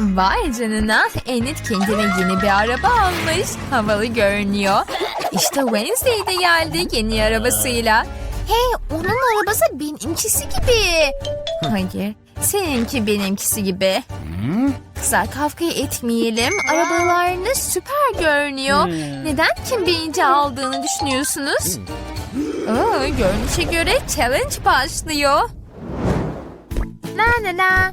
Vay canına Enid kendine yeni bir araba almış. Havalı görünüyor. İşte Wednesday de geldi yeni arabasıyla. Hey onun arabası benimkisi gibi. Hayır seninki benimkisi gibi. Kızlar kavga etmeyelim. Arabalarınız süper görünüyor. Neden kim birinci aldığını düşünüyorsunuz? Aa, görünüşe göre challenge başlıyor. La la la.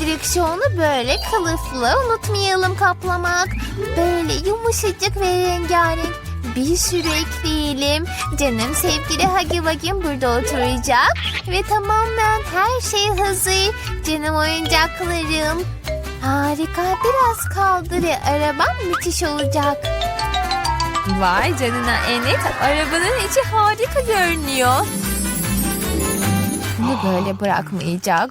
Direksiyonu böyle kılıflı unutmayalım kaplamak. Böyle yumuşacık ve rengarenk bir sürü ekleyelim. Canım sevgili Hagi Vagim burada oturacak. Ve tamamen her şey hazır. Canım oyuncaklarım. Harika biraz kaldı ve arabam müthiş olacak. Vay canına Enet, arabanın içi harika görünüyor. Bunu böyle bırakmayacak.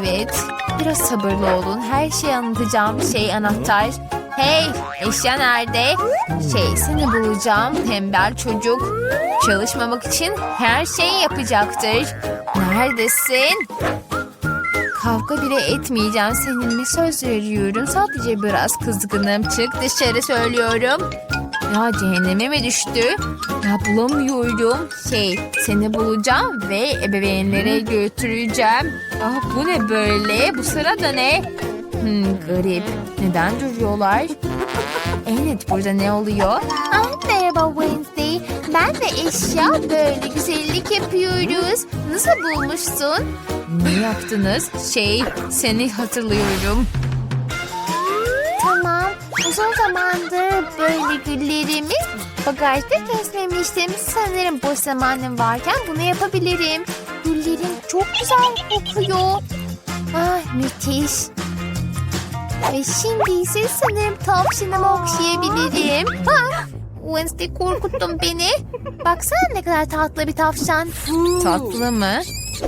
Evet biraz sabırlı olun. Her şeyi anlatacağım şey anahtar. Hey eşya nerede? Şey seni bulacağım tembel çocuk. Çalışmamak için her şeyi yapacaktır. Neredesin? Kavga bile etmeyeceğim seninle söz veriyorum. Sadece biraz kızgınım. Çık dışarı söylüyorum. Ya cehenneme mi düştü? Ya bulamıyorum. Şey seni bulacağım ve ebeveynlere götüreceğim. Ah bu ne böyle? Bu sırada ne? Hmm, garip. Neden duruyorlar? Evet burada ne oluyor? Ah, merhaba Wednesday. Ben de eşya böyle güzellik yapıyoruz. Nasıl bulmuşsun? Ne yaptınız? Şey seni hatırlıyorum. tamam. Uzun zamandır böyle güllerimi bagajda kesmemiştim. Sanırım boş zamanım varken bunu yapabilirim. Güllerim çok güzel kokuyor. Ah müthiş. Ve şimdi ise sanırım tavşanımı okşayabilirim. Ah, Wednesday korkuttun beni. Baksana ne kadar tatlı bir tavşan. Tatlı mı?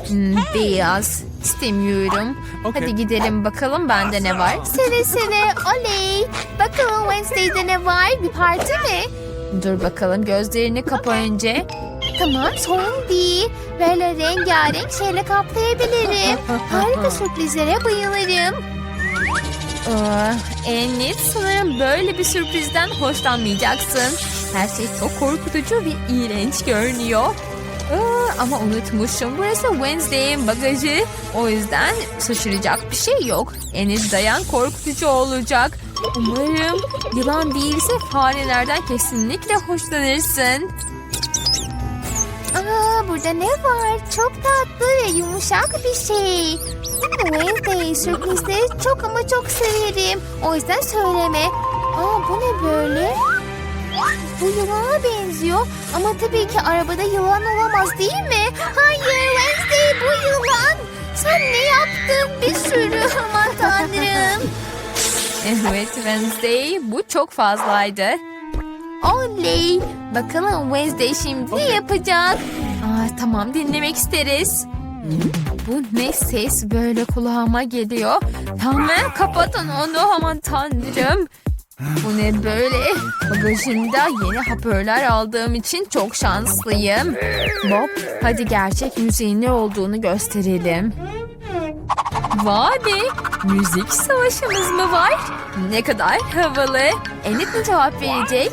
Hmm, beyaz. İstemiyorum. Hadi gidelim bakalım bende ne var. Seve seve oley. Bakalım Wednesday'de ne var? Bir parti mi? Dur bakalım gözlerini kapa önce. Tamam sorun değil. Böyle rengarenk şeyle kaplayabilirim. Harika sürprizlere bayılırım. Ah, Enlit sanırım böyle bir sürprizden hoşlanmayacaksın. Her şey çok korkutucu ve iğrenç görünüyor. Aa, ama unutmuşum burası Wednesday'in bagajı. O yüzden şaşıracak bir şey yok. Enlit dayan korkutucu olacak. Umarım yılan değilse farelerden kesinlikle hoşlanırsın. Aa, burada ne var? Çok tatlı ve yumuşak bir şey. Wednesday sürprizleri çok ama çok severim. O yüzden söyleme. Aa, bu ne böyle? Bu yılana benziyor ama tabii ki arabada yılan olamaz değil mi? Hayır Wednesday bu yılan. Sen ne yaptın bir sürü aman tanrım. Evet Wednesday bu çok fazlaydı. Oley. Bakalım Wednesday şimdi ne yapacak? Aa, tamam dinlemek isteriz. Bu ne ses böyle kulağıma geliyor. Tamam kapatın onu aman tanrım. Bu ne böyle? Bagajımda yeni hoparlör aldığım için çok şanslıyım. Bob hadi gerçek müziğin ne olduğunu gösterelim. Vay be! Müzik savaşımız mı var? Ne kadar havalı. Enid mi cevap verecek?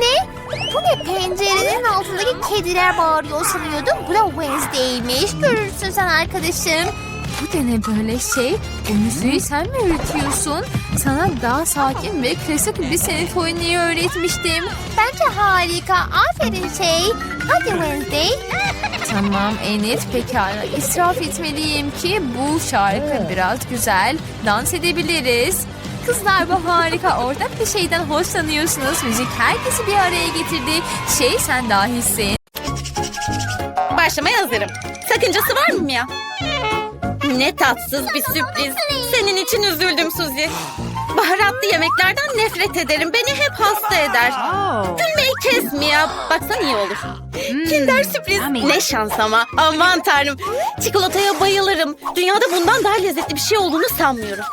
Ne? Bu ne pencerenin altındaki kediler bağırıyor sanıyordum. Bu da Wednesday'miş. Görürsün sen arkadaşım. Bu da ne böyle şey? Bu müziği sen mi öğretiyorsun? Sana daha sakin ve klasik bir senfoniyi öğretmiştim. Bence harika. Aferin şey. Hadi Wednesday. Tamam Enid pekala israf etmeliyim ki bu şarkı biraz güzel. Dans edebiliriz. Kızlar bu harika. Ortak bir şeyden hoşlanıyorsunuz. Müzik herkesi bir araya getirdi. Şey sen dahisin. Başlamaya hazırım. Sakıncası var mı ya? Ne tatsız bir sürpriz. Senin için üzüldüm Suzi. Baharatlı yemeklerden nefret ederim. Beni hep hasta eder. Gülmeyi kes Mia. Baksan iyi olur. Kinder sürpriz. Ne şans ama. Aman tanrım. Çikolataya bayılırım. Dünyada bundan daha lezzetli bir şey olduğunu sanmıyorum.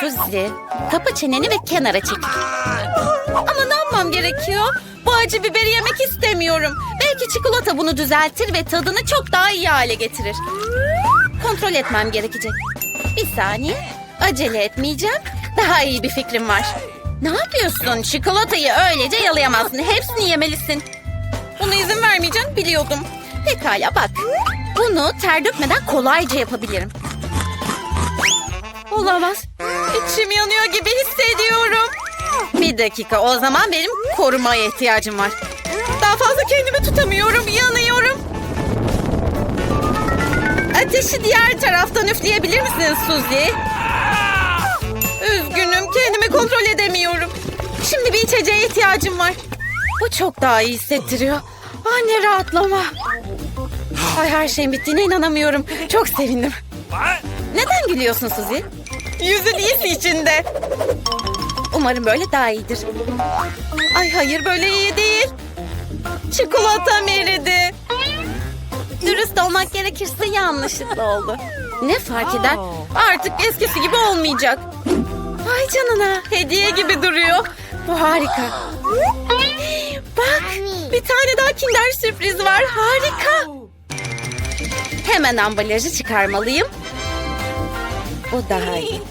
Suzi, kapa çeneni ve kenara çekil. Ama ne yapmam gerekiyor? Bu acı biberi yemek istemiyorum. Belki çikolata bunu düzeltir ve tadını çok daha iyi hale getirir. Kontrol etmem gerekecek. Bir saniye. Acele etmeyeceğim. Daha iyi bir fikrim var. Ne yapıyorsun? Çikolatayı öylece yalayamazsın. Hepsini yemelisin. Buna izin vermeyeceğim biliyordum. Pekala bak. Bunu ter dökmeden kolayca yapabilirim. Olamaz. İçim yanıyor gibi hissediyorum. Bir dakika o zaman benim korumaya ihtiyacım var. Daha fazla kendimi tutamıyorum, yanıyorum. Ateşi diğer taraftan üfleyebilir misiniz Suzy? Üzgünüm, kendimi kontrol edemiyorum. Şimdi bir içeceğe ihtiyacım var. Bu çok daha iyi hissettiriyor. Ah ne rahatlama. Ay her şeyin bittiğine inanamıyorum. Çok sevindim. Neden gülüyorsun Suzy? Yüzün iyisi içinde. Umarım böyle daha iyidir. Ay hayır böyle iyi değil. Çikolatam eridi. Dürüst olmak gerekirse yanlışlıkla oldu. Ne fark eder? Artık eskisi gibi olmayacak. Ay canına hediye gibi duruyor. Bu harika. Bak bir tane daha kinder sürpriz var. Harika. Hemen ambalajı çıkarmalıyım. Bu daha iyi.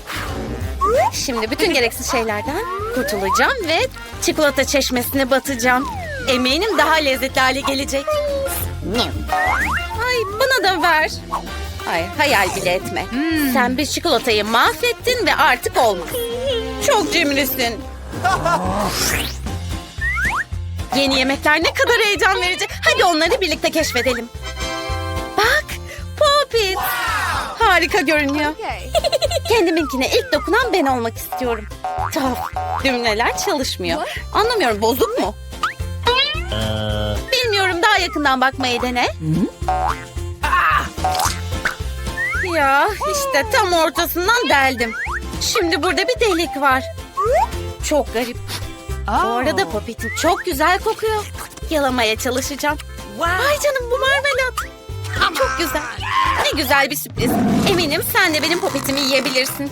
Şimdi bütün gereksiz şeylerden kurtulacağım ve çikolata çeşmesine batacağım. Eminim daha lezzetli hale gelecek. Ay bana da ver. Ay hayal bile etme. Sen bir çikolatayı mahvettin ve artık olmaz. Çok cimrisin. Yeni yemekler ne kadar heyecan verici. Hadi onları birlikte keşfedelim. Bak Poppy. Harika görünüyor. Kendiminkine ilk dokunan ben olmak istiyorum. Tuhaf. Düğmeler çalışmıyor. Anlamıyorum bozuk mu? Bilmiyorum daha yakından bakmayı dene. Ya işte tam ortasından deldim. Şimdi burada bir delik var. Çok garip. Bu arada popetim çok güzel kokuyor. Yalamaya çalışacağım. Vay canım bu marmelat. Çok güzel. Ne güzel bir sürpriz. Eminim sen de benim popetimi yiyebilirsin.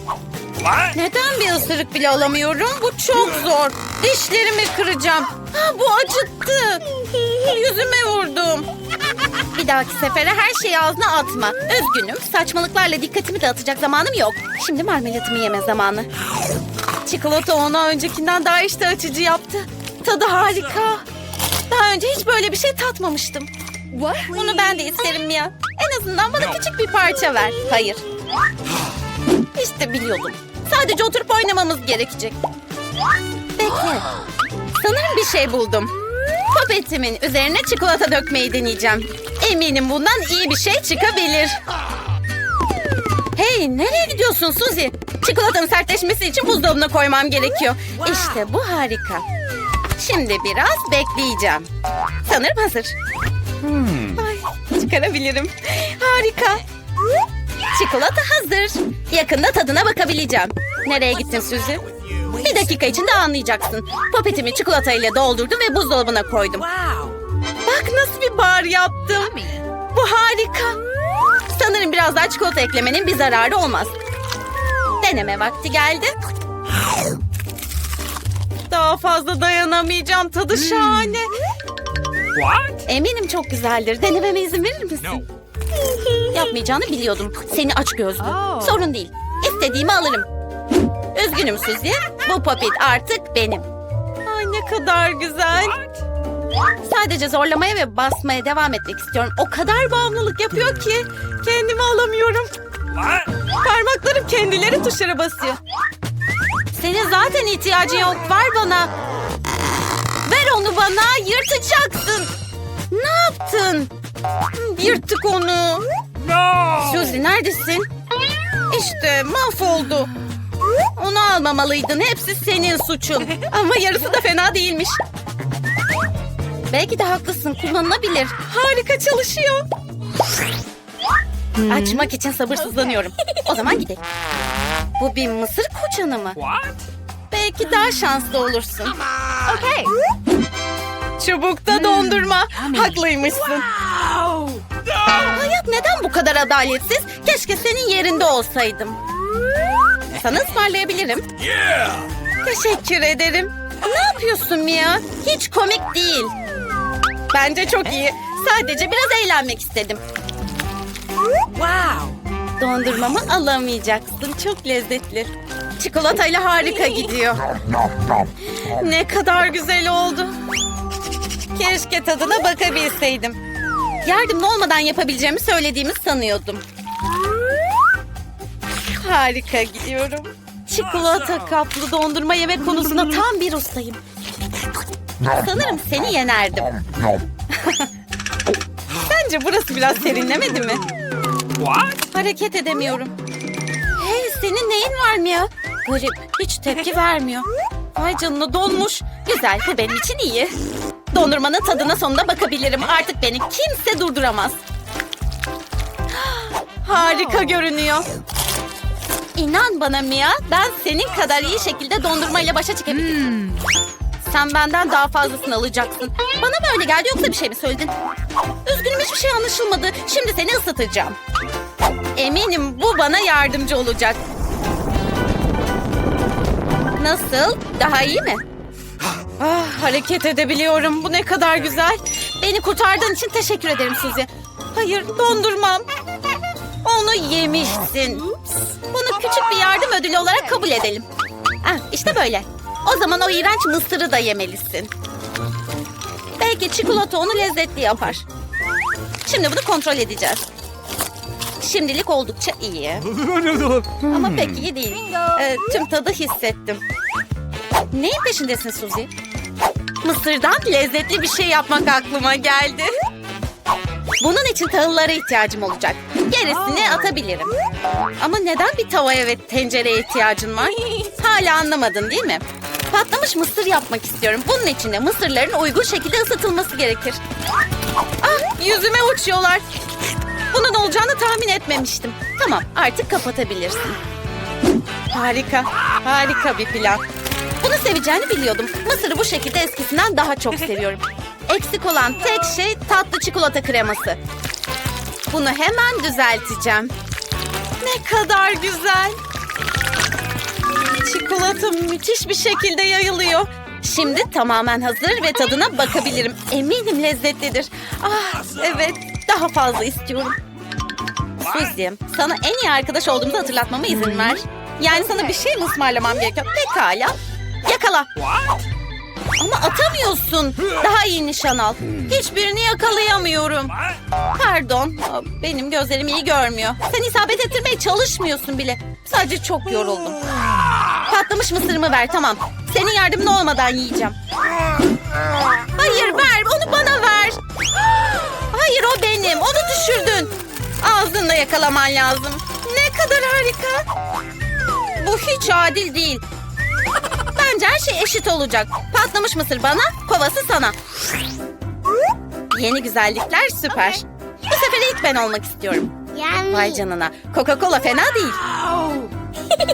Neden bir ısırık bile alamıyorum? Bu çok zor. Dişlerimi kıracağım. Ha, bu acıttı. Yüzüme vurdum. Bir dahaki sefere her şeyi ağzına atma. Üzgünüm. Saçmalıklarla dikkatimi dağıtacak zamanım yok. Şimdi marmelatımı yeme zamanı. Çikolata onu öncekinden daha işte açıcı yaptı. Tadı harika. Daha önce hiç böyle bir şey tatmamıştım. Bunu ben de isterim Mia. En azından bana küçük bir parça ver. Hayır. İşte biliyordum. Sadece oturup oynamamız gerekecek. Bekle. Sanırım bir şey buldum. Popetimin üzerine çikolata dökmeyi deneyeceğim. Eminim bundan iyi bir şey çıkabilir. Hey nereye gidiyorsun Suzy? Çikolatanın sertleşmesi için buzdolabına koymam gerekiyor. İşte bu harika. Şimdi biraz bekleyeceğim. Sanırım hazır. Ay, çıkarabilirim. Harika. Çikolata hazır. Yakında tadına bakabileceğim. Nereye gittin Suzy? Bir dakika içinde anlayacaksın. Popetimi çikolatayla doldurdum ve buzdolabına koydum. Bak nasıl bir bar yaptım. Bu harika. Sanırım biraz daha çikolata eklemenin bir zararı olmaz. Deneme vakti geldi. Daha fazla dayanamayacağım. Tadı şahane. Eminim çok güzeldir. Denememe izin verir misin? Yapmayacağını biliyordum. Seni aç gözlü. Sorun değil. İstediğimi alırım. Üzgünüm Suzy. Bu popit artık benim. Ay ne kadar güzel. Sadece zorlamaya ve basmaya devam etmek istiyorum. O kadar bağımlılık yapıyor ki kendimi alamıyorum. Parmaklarım kendileri tuşlara basıyor. Senin zaten ihtiyacın yok. Ver bana. Ver onu bana. Yırtacaksın. Ne yaptın? Yırttık onu. Suzy neredesin? İşte mahvoldu. Onu almamalıydın. Hepsi senin suçun. Ama yarısı da fena değilmiş. Belki de haklısın. Kullanılabilir. Harika çalışıyor. Açmak için sabırsızlanıyorum. O zaman gidelim. Bu bir mısır koçanı mı? Belki daha şanslı olursun. Okay. Çubukta dondurma. Haklıymışsın. Hayat neden bu kadar adaletsiz? Keşke senin yerinde olsaydım. Sana ısmarlayabilirim. Teşekkür ederim. Ne yapıyorsun Mia? Hiç komik değil. Bence çok iyi. Sadece biraz eğlenmek istedim. Dondurmamı alamayacaksın. Çok lezzetli. Çikolatayla harika gidiyor. Ne kadar güzel oldu. Keşke tadına bakabilseydim. Yardımlı olmadan yapabileceğimi söylediğimi sanıyordum. Harika gidiyorum. Çikolata kaplı dondurma yemek konusunda tam bir ustayım. Sanırım seni yenerdim. Sence burası biraz serinlemedi mi? Hareket edemiyorum. Hey senin neyin var mı ya? Garip hiç tepki vermiyor. Vay canına donmuş. Güzel bu benim için iyi. Dondurmanın tadına sonunda bakabilirim. Artık beni kimse durduramaz. Harika görünüyor. İnan bana Mia, ben senin kadar iyi şekilde dondurmayla başa çıkabilirim. Sen benden daha fazlasını alacaksın. Bana mı öyle geldi yoksa bir şey mi söyledin? Üzgünüm hiçbir şey anlaşılmadı. Şimdi seni ısıtacağım. Eminim bu bana yardımcı olacak. Nasıl? Daha iyi mi? Ah, hareket edebiliyorum. Bu ne kadar güzel. Beni kurtardığın için teşekkür ederim Suzy. Hayır, dondurmam. Onu yemişsin. Bunu küçük bir yardım ödülü olarak kabul edelim. Ah, işte böyle. O zaman o iğrenç mısırı da yemelisin. Belki çikolata onu lezzetli yapar. Şimdi bunu kontrol edeceğiz. Şimdilik oldukça iyi. Ama pek iyi değil. Ee, tüm tadı hissettim. Neyin peşindesin Suzy? Mısırdan lezzetli bir şey yapmak aklıma geldi. Bunun için tahıllara ihtiyacım olacak. Gerisini atabilirim. Ama neden bir tavaya ve tencereye ihtiyacın var? Hala anlamadın değil mi? Patlamış mısır yapmak istiyorum. Bunun için de mısırların uygun şekilde ısıtılması gerekir. Ah yüzüme uçuyorlar. Bunun olacağını tahmin etmemiştim. Tamam artık kapatabilirsin. Harika, harika bir plan. Seveceğini biliyordum. Mısırı bu şekilde eskisinden daha çok seviyorum. Eksik olan tek şey tatlı çikolata kreması. Bunu hemen düzelteceğim. Ne kadar güzel. Çikolata müthiş bir şekilde yayılıyor. Şimdi tamamen hazır ve tadına bakabilirim. Eminim lezzetlidir. Ah evet daha fazla istiyorum. Suzy sana en iyi arkadaş olduğumuzu hatırlatmama izin ver. Yani sana bir şey mi ısmarlamam gerekiyor? Pekala. Yakala. Ama atamıyorsun. Daha iyi nişan al. Hiçbirini yakalayamıyorum. Pardon. Benim gözlerim iyi görmüyor. Sen isabet ettirmeye çalışmıyorsun bile. Sadece çok yoruldum. Patlamış mısırımı ver tamam. Senin yardımın olmadan yiyeceğim. Hayır ver onu bana ver. Hayır o benim. Onu düşürdün. Ağzınla yakalaman lazım. Ne kadar harika. Bu hiç adil değil. Bence her şey eşit olacak. Patlamış mısır bana, kovası sana. Yeni güzellikler süper. Bu sefer ilk ben olmak istiyorum. Vay canına. Coca-Cola fena değil.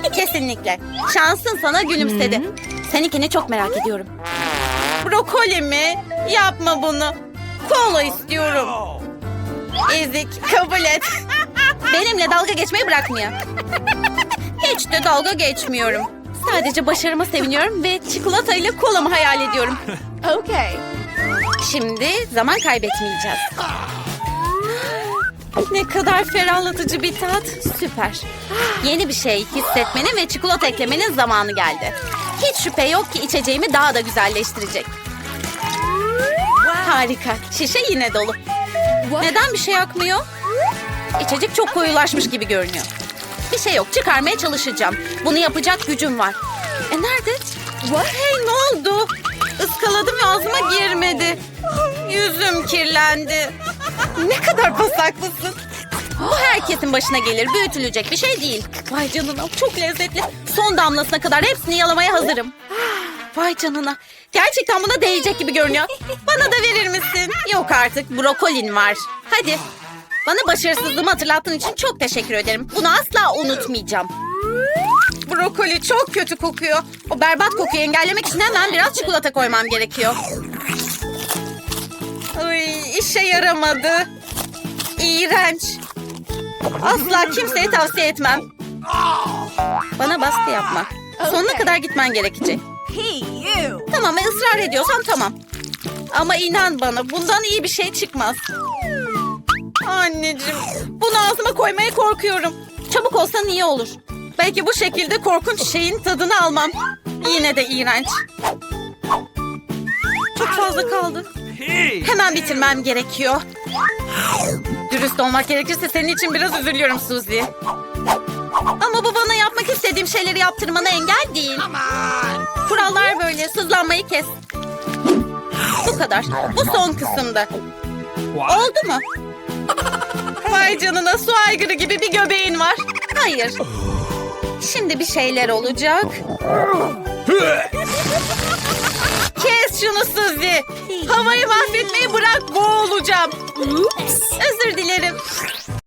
Kesinlikle. Şansın sana gülümsedi. Seninkini çok merak ediyorum. Brokoli mi? Yapma bunu. Kola istiyorum. Ezik kabul et. Benimle dalga geçmeyi bırakmıyor. Hiç de dalga geçmiyorum. Sadece başarıma seviniyorum ve çikolata ile kolamı hayal ediyorum. Okay. Şimdi zaman kaybetmeyeceğiz. Ne kadar ferahlatıcı bir tat. Süper. Yeni bir şey hissetmenin ve çikolata eklemenin zamanı geldi. Hiç şüphe yok ki içeceğimi daha da güzelleştirecek. Harika. Şişe yine dolu. Neden bir şey akmıyor? İçecek çok koyulaşmış gibi görünüyor. Bir şey yok. Çıkarmaya çalışacağım. Bunu yapacak gücüm var. E nerede? Hey ne oldu? Iskaladım ve ağzıma girmedi. Yüzüm kirlendi. Ne kadar pasaklısın. Bu herkesin başına gelir. Büyütülecek bir şey değil. Vay canına çok lezzetli. Son damlasına kadar hepsini yalamaya hazırım. Vay canına. Gerçekten buna değecek gibi görünüyor. Bana da verir misin? Yok artık brokolin var. Hadi. Bana başarısızlığımı hatırlattığın için çok teşekkür ederim. Bunu asla unutmayacağım. Brokoli çok kötü kokuyor. O berbat kokuyu engellemek için hemen biraz çikolata koymam gerekiyor. Ay, işe yaramadı. İğrenç. Asla kimseye tavsiye etmem. Bana baskı yapma. Sonuna kadar gitmen gerekecek. Tamam ısrar ediyorsan tamam. Ama inan bana bundan iyi bir şey çıkmaz. Anneciğim bunu ağzıma koymaya korkuyorum. Çabuk olsan iyi olur. Belki bu şekilde korkunç şeyin tadını almam. Yine de iğrenç. Çok fazla kaldı. Hemen bitirmem gerekiyor. Dürüst olmak gerekirse senin için biraz üzülüyorum Suzy. Ama bu bana yapmak istediğim şeyleri yaptırmana engel değil. Kurallar böyle. Sızlanmayı kes. Bu kadar. Bu son kısımda. Oldu mu? Vay canına su aygırı gibi bir göbeğin var. Hayır. Şimdi bir şeyler olacak. Kes şunu Suzy. Havayı mahvetmeyi bırak boğulacağım. Özür dilerim.